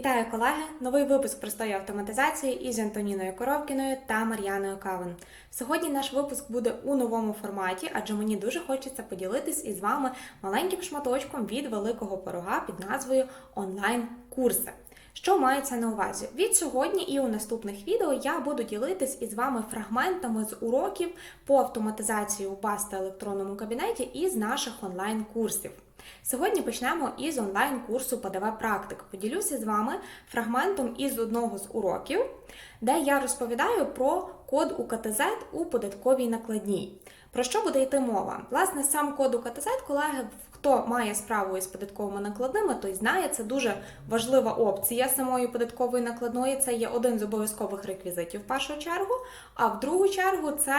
Вітаю колеги! Новий випуск простої автоматизації із Антоніною Коровкіною та Мар'яною Кавен. Сьогодні наш випуск буде у новому форматі, адже мені дуже хочеться поділитись із вами маленьким шматочком від великого порога під назвою онлайн-курси. Що мається на увазі? Від сьогодні і у наступних відео я буду ділитись із вами фрагментами з уроків по автоматизації у та електронному кабінеті із наших онлайн-курсів. Сьогодні почнемо із онлайн-курсу ПДВ Практик. Поділюся з вами фрагментом із одного з уроків, де я розповідаю про код УКТЗ у податковій накладній. Про що буде йти мова? Власне, сам код УКТЗ, колеги, хто має справу із податковими накладними, той знає, це дуже важлива опція самої податкової накладної. Це є один з обов'язкових реквізитів в першу чергу. А в другу чергу це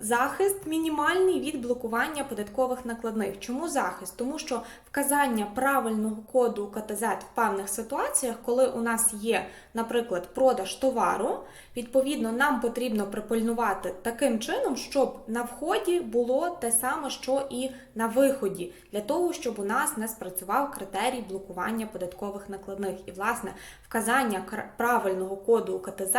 захист мінімальний від блокування податкових накладних. Чому захист? Тому що вказання правильного коду КТЗ в певних ситуаціях, коли у нас є, наприклад, продаж товару, відповідно, нам потрібно припильнувати таким чином, щоб на вході було те саме, що і на виході, для того, щоб у нас не спрацював критерій блокування податкових накладних. І, власне, вказання правильного коду УКТЗ,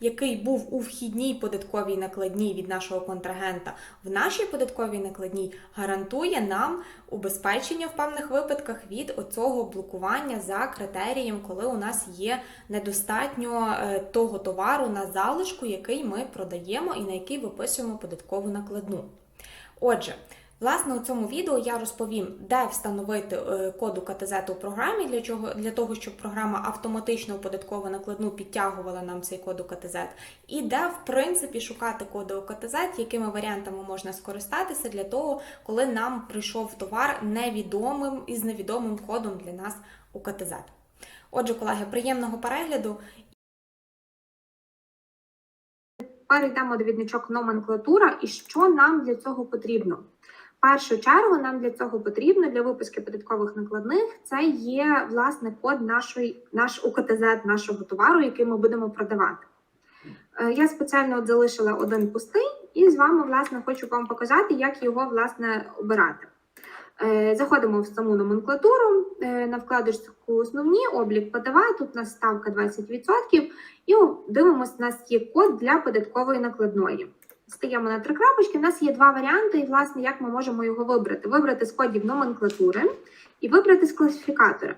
який був у вхідній податковій накладній від нашого контрагента, в нашій податковій накладній гарантує нам убезпечення в певних випадках від оцього блокування за критерієм, коли у нас є недостатньо е, того товару на залишку, який ми продаємо і на який виписуємо податкову накладну. Отже, Власне, у цьому відео я розповім, де встановити е, код УКТЗ у програмі, для чого для того, щоб програма автоматично податкову накладну підтягувала нам цей код УКТЗ, і де, в принципі, шукати коди УКТЗ, якими варіантами можна скористатися для того, коли нам прийшов товар невідомим із невідомим кодом для нас УКТЗ. Отже, колеги, приємного перегляду Тепер йдемо до відничок номенклатура і що нам для цього потрібно. Першу чергу нам для цього потрібно для випуску податкових накладних це є власне код нашої, наш УКТЗ нашого товару, який ми будемо продавати. Е, Я спеціально от залишила один пустий, і з вами власне хочу вам показати, як його власне обирати. Е, Заходимо в саму номенклатуру е, на вкладочку основні, облік ПДВ, тут у нас ставка 20%. І дивимося, у нас є код для податкової накладної. Стаємо на три крапочки. У нас є два варіанти, і власне, як ми можемо його вибрати: вибрати з кодів номенклатури і вибрати з класифікатора.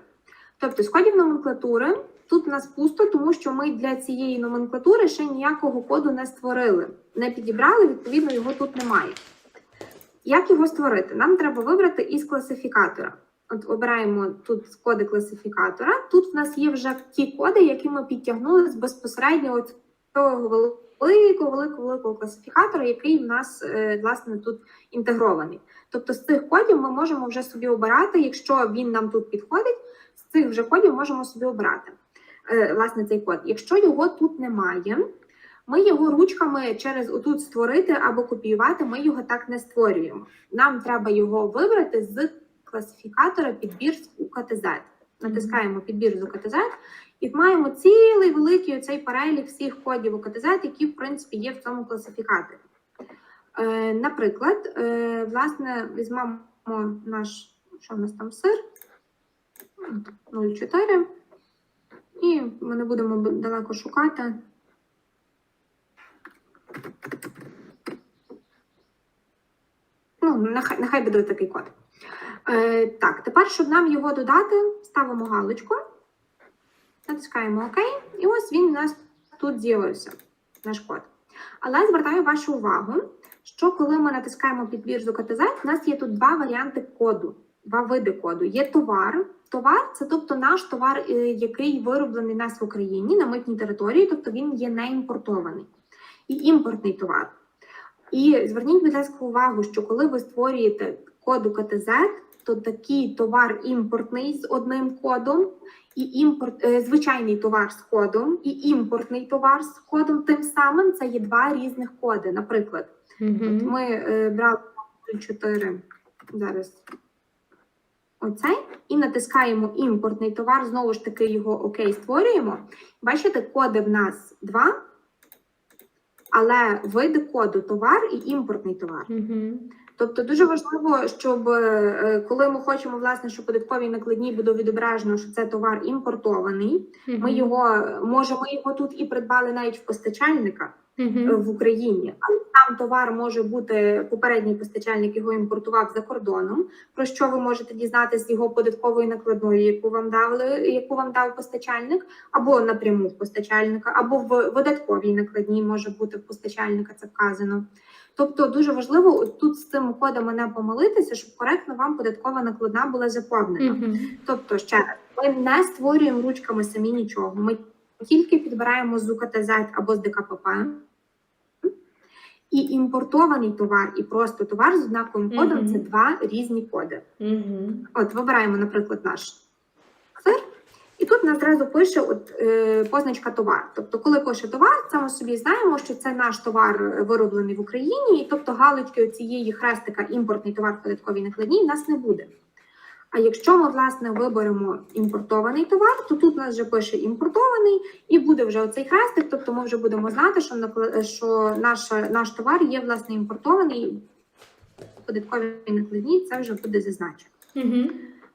Тобто, з кодів номенклатури тут у нас пусто, тому що ми для цієї номенклатури ще ніякого коду не створили, не підібрали, відповідно, його тут немає. Як його створити? Нам треба вибрати із класифікатора. От обираємо тут коди класифікатора. Тут в нас є вже ті коди, які ми підтягнули з безпосередньо от того великого, великого, великого класифікатора, який в нас е, власне тут інтегрований. Тобто з цих кодів ми можемо вже собі обирати, якщо він нам тут підходить, з цих вже кодів можемо собі обирати е, власне цей код. Якщо його тут немає, ми його ручками через отут створити або копіювати, ми його так не створюємо. Нам треба його вибрати з класифікатора підбір з УКТЗ. Натискаємо підбір з УКТЗ і маємо цілий великий оцей перелік всіх кодів УКТЗ, які в принципі є в цьому класифікаторі. Е, наприклад, е, власне, візьмемо наш, що в нас там сир 0,4. І ми не будемо далеко шукати. Нехай, нехай буде такий код. Е, так, тепер, щоб нам його додати, ставимо галочку, натискаємо ОК, і ось він у нас тут з'явився, наш код. Але звертаю вашу увагу, що коли ми натискаємо підбір з УКТЗ, у нас є тут два варіанти коду, два види коду. Є товар. Товар це тобто наш товар, е, який вироблений нас в Україні на митній території, тобто він є не імпортований. І імпортний товар. І зверніть, будь ласка, увагу, що коли ви створюєте код УКТЗ, то такий товар імпортний з одним кодом, і імпорт, е, звичайний товар з кодом, і імпортний товар з кодом тим самим це є два різних коди. Наприклад, От ми е, брали 4 зараз оцей, і натискаємо імпортний товар, знову ж таки його окей створюємо. Бачите, коди в нас два, але види коду товар і імпортний товар. Угу. Тобто дуже важливо, щоб е, коли ми хочемо, власне, що податковій накладній буде відображено, що це товар імпортований, ми його може, ми його тут і придбали навіть в постачальника Мгм. в Україні, але сам товар може бути попередній постачальник його імпортував за кордоном. Про що ви можете дізнатися його податкової накладної, яку вам дали, яку вам дав постачальник, або напряму в постачальника, або в видатковій накладній може бути в постачальника. Це вказано. Тобто дуже важливо тут з цими кодами не помилитися, щоб коректно вам податкова накладна була заповнена. Мгм. Тобто, ще раз, ми не створюємо ручками самі нічого. Ми тільки підбираємо з УКТЗ або з ДКПП. І імпортований товар, і просто товар з однаковим кодом Мгм. це два різні коди. Мгм. От вибираємо, наприклад, наш сир, і тут нас зразу пише от, е, позначка товар. Тобто, коли пише товар, це ми собі знаємо, що це наш товар е, вироблений в Україні, і тобто галочки цієї хрестика імпортний товар в податковій накладній в нас не буде. А якщо ми власне виберемо імпортований товар, то тут у нас вже пише імпортований, і буде вже оцей хрестик. Тобто ми вже будемо знати, що що наш, наш товар є власне імпортований в податковій накладній. Це вже буде зазначено. Мгм.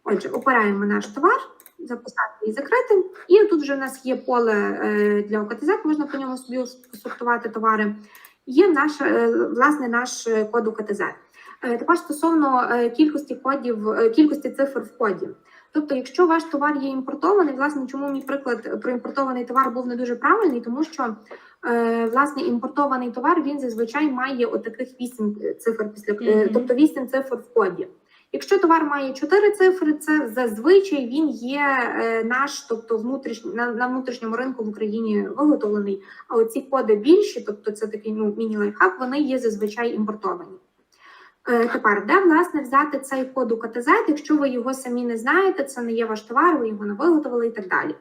Отже, обираємо наш товар, записати і закрити. І тут вже в нас є поле е, для ОКТЗ, можна по ньому собі сортувати товари. Є наш, е, власне, наш код УКТЗ. Е, Тепер стосовно е, кількості кодів, е, кількості цифр в коді. Тобто, якщо ваш товар є імпортований, власне, чому мій приклад про імпортований товар був не дуже правильний, тому що власне імпортований товар він зазвичай має отаких вісім цифр після е, Мгм. тобто вісім цифр в коді. Якщо товар має чотири цифри, це зазвичай він є наш, тобто внутрішній на, на внутрішньому ринку в Україні виготовлений. А оці коди більші, тобто це такий ну міні-лайфхак, вони є зазвичай імпортовані. Е, тепер, де власне взяти цей код у КТЗ, якщо ви його самі не знаєте, це не є ваш товар, ви його не виготовили і так далі.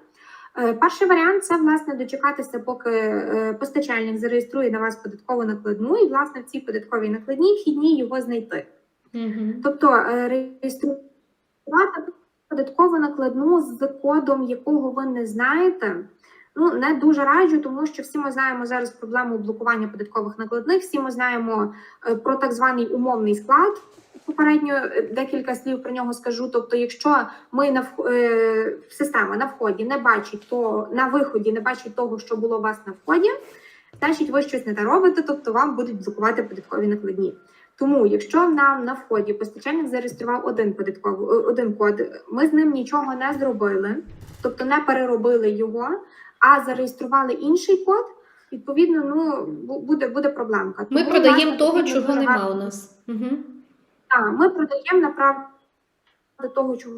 Е, Перший варіант це власне дочекатися, поки е, постачальник зареєструє на вас податкову накладну, і власне в цій податковій накладній вхідній його знайти. Мгм. Тобто реєструвати податкову накладну з кодом, якого ви не знаєте. Ну не дуже раджу, тому що всі ми знаємо зараз проблему блокування податкових накладних. Всі ми знаємо е, про так званий умовний склад. Попередньо е, декілька слів про нього скажу. Тобто, якщо ми на е, система на вході не бачить то на виході, не бачить того, що було у вас на вході, значить ви щось не те робите, тобто вам будуть блокувати податкові накладні. Тому, якщо нам на вході постачальник зареєстрував один податковий е, один код, ми з ним нічого не зробили, тобто не переробили його, а зареєстрували інший код. Відповідно, ну буде буде проблемка. Ми Тому, продаємо того, чого нема у нас. Мгм. Так, ми продаємо направду того, чого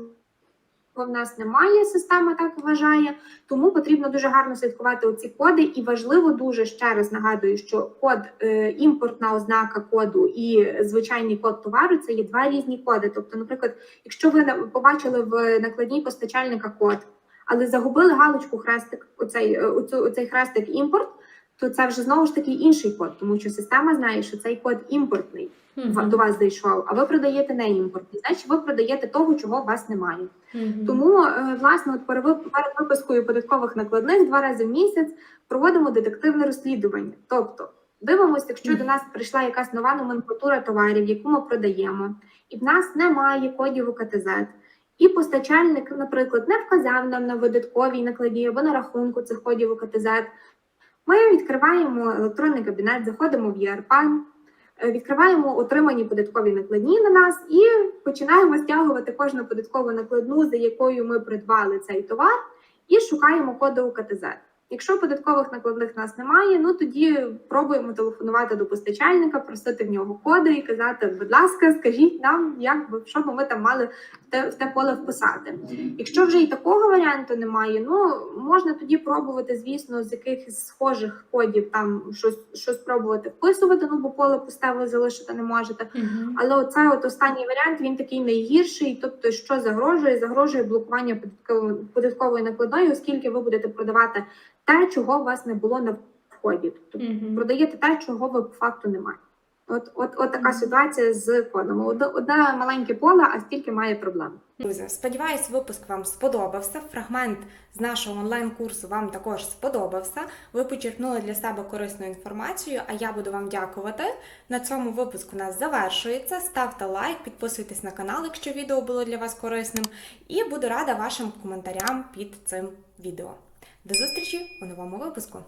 в нас немає, система так вважає. Тому потрібно дуже гарно слідкувати оці коди. І важливо дуже ще раз нагадую, що код е, імпортна ознака коду і звичайний код товару це є два різні коди. Тобто, наприклад, якщо ви побачили в накладній постачальника код, але загубили галочку хрестик, оцей, е, оцю, оцей хрестик імпорт. То це вже знову ж таки інший код, тому що система знає, що цей код імпортний Мгм. до вас зайшов, а ви продаєте не імпортний, значить ви продаєте того, чого у вас немає. Мгм. Тому е, власне, от перед вип- випискою податкових накладних два рази в місяць проводимо детективне розслідування. Тобто дивимося, якщо Мгм. до нас прийшла якась нова номенклатура товарів, яку ми продаємо, і в нас немає кодів УКТЗ, і постачальник, наприклад, не вказав нам на видатковій накладі або на рахунку цих кодів КТЗ. Ми відкриваємо електронний кабінет, заходимо в ЄРП, е, відкриваємо отримані податкові накладні на нас і починаємо стягувати кожну податкову накладну, за якою ми придбали цей товар, і шукаємо коди УКТЗ. Якщо податкових накладних нас немає, ну тоді пробуємо телефонувати до постачальника, просити в нього коди і казати, будь ласка, скажіть нам, як би що би ми там мали в те, в те поле вписати. Якщо вже і такого варіанту немає, ну можна тоді пробувати, звісно, з якихось схожих кодів там щось, щось пробувати вписувати, ну бо поле пусте ви залишити не можете. Але оце от останній варіант він такий найгірший. Тобто, що загрожує? Загрожує блокування податкової накладної, оскільки ви будете продавати те, чого у вас не було на вході. Тобто Мгм. продаєте те, чого ви по факту немає. От, от, от така ситуація з кодом. Одне маленьке поле, а стільки має проблем. Друзі, сподіваюсь, випуск вам сподобався. Фрагмент з нашого онлайн-курсу вам також сподобався. Ви почерпнули для себе корисну інформацію, а я буду вам дякувати. На цьому випуск у нас завершується. Ставте лайк, підписуйтесь на канал, якщо відео було для вас корисним, і буду рада вашим коментарям під цим відео. До зустрічі у новому випуску!